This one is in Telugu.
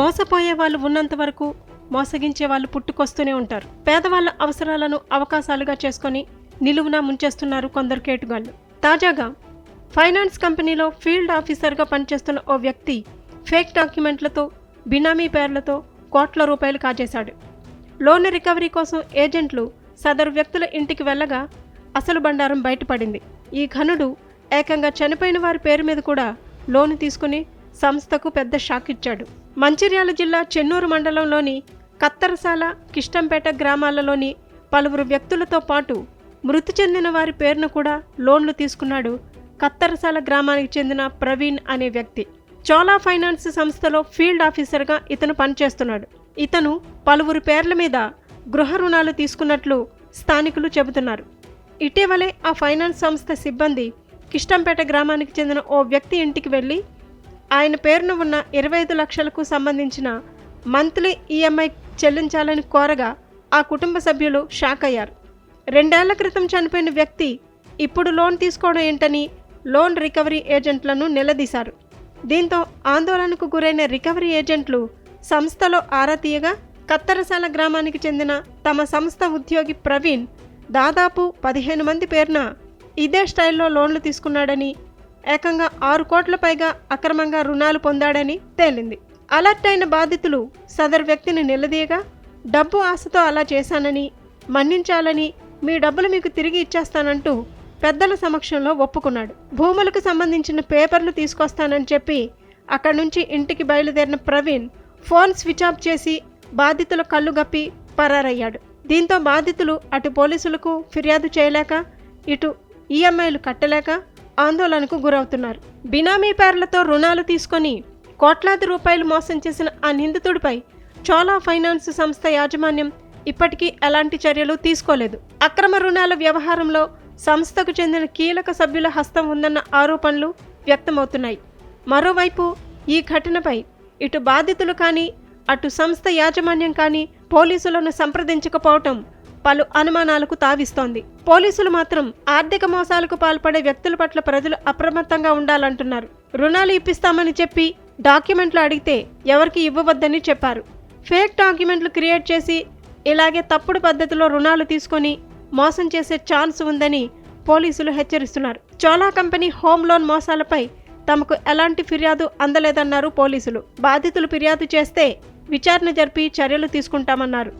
మోసపోయే వాళ్ళు ఉన్నంత వరకు మోసగించే వాళ్ళు పుట్టుకొస్తూనే ఉంటారు. పేదవాళ్ళ అవసరాలను అవకాశాలుగా చేసుకొని నిలువునా ముంచేస్తున్నారు కొందరు కేటుగాళ్ళు. తాజాగా ఫైనాన్స్ కంపెనీలో ఫీల్డ్ ఆఫీసర్గా పనిచేస్తున్న ఓ వ్యక్తి ఫేక్ డాక్యుమెంట్లతో బినామీ పేర్లతో కోట్ల రూపాయలు కాజేశాడు. లోన్ రికవరీ కోసం ఏజెంట్లు సదరు వ్యక్తుల ఇంటికి వెళ్ళగా అసలు బండారం బయటపడింది. ఈ ఘనుడు ఏకంగా చనిపోయిన వారి పేరు మీద కూడా లోను తీసుకుని సంస్థకు పెద్ద షాక్ ఇచ్చాడు మంచిర్యాల జిల్లా చెన్నూరు మండలంలోని కత్తరసాల కిష్టంపేట గ్రామాలలోని పలువురు వ్యక్తులతో పాటు మృతి చెందిన వారి పేరును కూడా లోన్లు తీసుకున్నాడు కత్తరసాల గ్రామానికి చెందిన ప్రవీణ్ అనే వ్యక్తి. చోలా ఫైనాన్స్ సంస్థలో ఫీల్డ్ ఆఫీసర్గా ఇతను పనిచేస్తున్నాడు. ఇతను పలువురు పేర్ల మీద గృహ రుణాలు తీసుకున్నట్లు స్థానికులు చెబుతున్నారు. ఇటీవలే ఆ ఫైనాన్స్ సంస్థ సిబ్బంది కిష్టంపేట గ్రామానికి చెందిన ఓ వ్యక్తి ఇంటికి వెళ్ళి ఆయన పేరున ఉన్న ఇరవై ఐదు లక్షలకు సంబంధించిన మంత్లీ ఈఎంఐ చెల్లించాలని కోరగా ఆ కుటుంబ సభ్యులు షాక్ అయ్యారు. రెండేళ్ళ క్రితం చనిపోయిన వ్యక్తి ఇప్పుడు లోన్ తీసుకోవడం ఏంటని లోన్ రికవరీ ఏజెంట్లను నిలదీశారు. దీంతో ఆందోళనకు గురైన రికవరీ ఏజెంట్లు సంస్థలో ఆరా తీయగా కత్తరసాల గ్రామానికి చెందిన తమ సంస్థ ఉద్యోగి ప్రవీణ్ దాదాపు పదిహేను మంది పేరున ఇదే స్టైల్లో లోన్లు తీసుకున్నాడని ఏకంగా ఆరు కోట్ల పైగా అక్రమంగా రుణాలు పొందాడని తేలింది. అలర్ట్ అయిన బాధితులు సదరు వ్యక్తిని నిలదీయగా డబ్బు ఆశతో అలా చేశానని మన్నించాలని మీ డబ్బులు మీకు తిరిగి ఇచ్చేస్తానంటూ పెద్దల సమక్షంలో ఒప్పుకున్నాడు. భూములకు సంబంధించిన పేపర్లు తీసుకొస్తానని చెప్పి అక్కడి నుంచి ఇంటికి బయలుదేరిన ప్రవీణ్ ఫోన్ స్విచ్ ఆఫ్ చేసి బాధితుల కళ్ళు గప్పి పరారయ్యాడు. దీంతో బాధితులు అటు పోలీసులకు ఫిర్యాదు చేయలేక ఇటు ఈఎంఐలు కట్టలేక ఆందోళనకు గురవుతున్నారు. బినామీ పేర్లతో రుణాలు తీసుకొని కోట్లాది రూపాయలు మోసం చేసిన ఆ నిందితుడిపై చోలా ఫైనాన్స్ సంస్థ యాజమాన్యం ఇప్పటికీ ఎలాంటి చర్యలు తీసుకోలేదు. అక్రమ రుణాల వ్యవహారంలో సంస్థకు చెందిన కీలక సభ్యుల హస్తం ఉందన్న ఆరోపణలు వ్యక్తమవుతున్నాయి. మరోవైపు ఈ ఘటనపై ఇటు బాధితులు కానీ అటు సంస్థ యాజమాన్యం కానీ పోలీసులను సంప్రదించకపోవటం పలు అనుమానాలకు తావిస్తోంది. పోలీసులు మాత్రం ఆర్థిక మోసాలకు పాల్పడే వ్యక్తుల పట్ల ప్రజలు అప్రమత్తంగా ఉండాలంటున్నారు. రుణాలు ఇప్పిస్తామని చెప్పి డాక్యుమెంట్లు అడిగితే ఎవరికి ఇవ్వవద్దని చెప్పారు. ఫేక్ డాక్యుమెంట్లు క్రియేట్ చేసి ఇలాగే తప్పుడు పద్ధతిలో రుణాలు తీసుకొని మోసం చేసే ఛాన్స్ ఉందని పోలీసులు హెచ్చరిస్తున్నారు. చోలా కంపెనీ హోమ్ లోన్ మోసాలపై తమకు ఎలాంటి ఫిర్యాదు అందలేదన్నారు పోలీసులు. బాధితులు ఫిర్యాదు చేస్తే విచారణ జరిపి చర్యలు తీసుకుంటామన్నారు.